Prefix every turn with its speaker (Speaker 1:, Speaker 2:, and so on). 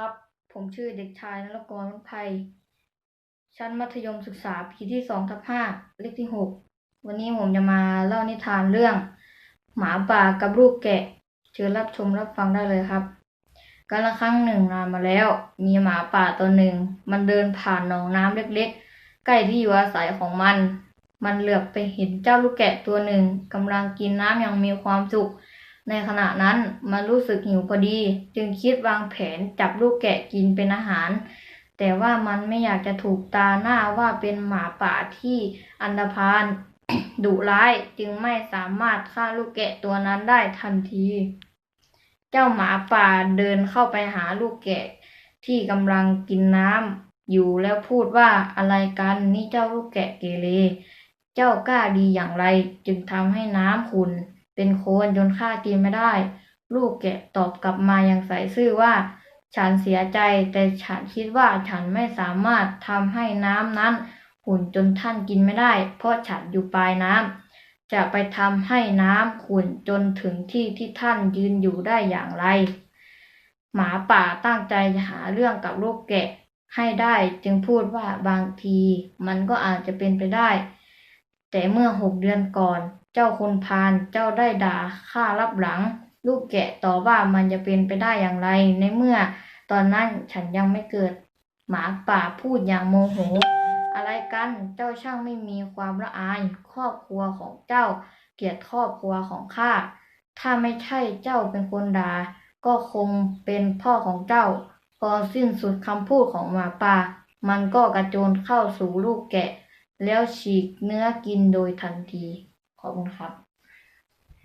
Speaker 1: ครับ ผมชื่อเด็กชายนรกรวัฒไพยชั้นมัธยมศึกษาปีที่สองทับห้าเลขที่หกวันนี้ผมจะมาเล่านิทานเรื่อง หมาป่ากับลูกแกะ เชิญรับชมรับฟังได้เลยครับกาลครั้งหนึ่งนานมาแล้ว มีหมาป่าตัวหนึ่ง มันเดินผ่านหนองน้ำเล็กๆ ใกล้ที่อยู่อาศัยของมัน มันเหลือบไปเห็นเจ้าลูกแกะตัวหนึ่งกำลังกินน้ำอย่างมีความสุข ในขณะนั้นมันรู้สึกหิวพอดี จึงคิดวางแผนจับลูกแกะกินเป็นอาหาร แต่ว่ามันไม่อยากจะถูกตาหน้าว่าเป็นหมาป่าที่อันธพาลดุร้ายจึงไม่สามารถฆ่าลูกแกะตัวนั้นได้ทันที เจ้าหมาป่าเดินเข้าไปหาลูกแกะที่กำลังกินน้ำอยู่แล้วพูดว่าอะไรกันนี่เจ้าลูกแกะเกเร เจ้ากล้าดีอย่างไรจึงทำให้น้ำขุน เป็นโคนจนข้ากินไม่ได้ ลูกแกะตอบกลับมาอย่างใสซื่อว่า ฉันเสียใจแต่ฉันคิดว่าฉันไม่สามารถทำให้น้ำนั้นขุ่นจนท่านกินไม่ได้ เพราะฉันอยู่ปลายน้ำจะไปทำให้น้ำขุ่นจนถึงที่ที่ท่านยืนอยู่ได้อย่างไร หมาป่าตั้งใจจะหาเรื่องกับลูกแกะให้ได้จึงพูดว่าบางทีมันก็อาจจะเป็นไปได้ แต่เมื่อหกเดือนก่อน เจ้าคนพาลเจ้าได้ด่าข้ารับหลัง ลูกแกะต่อว่ามันจะเป็นไปได้อย่างไร ในเมื่อตอนนั้นฉันยังไม่เกิด หมาป่าพูดอย่างโมโห อะไรกันเจ้าช่างไม่มีความละอายครอบครัวของเจ้า เกลียดครอบครัวของข้าถ้าไม่ใช่เจ้าเป็นคนด่าก็คงเป็นพ่อของเจ้า พอสิ้นสุดคำพูดของหมาป่า มันก็กระโจนเข้าสู่ลูกแกะ แล้วฉีกเนื้อกินโดยทันที Augen haben.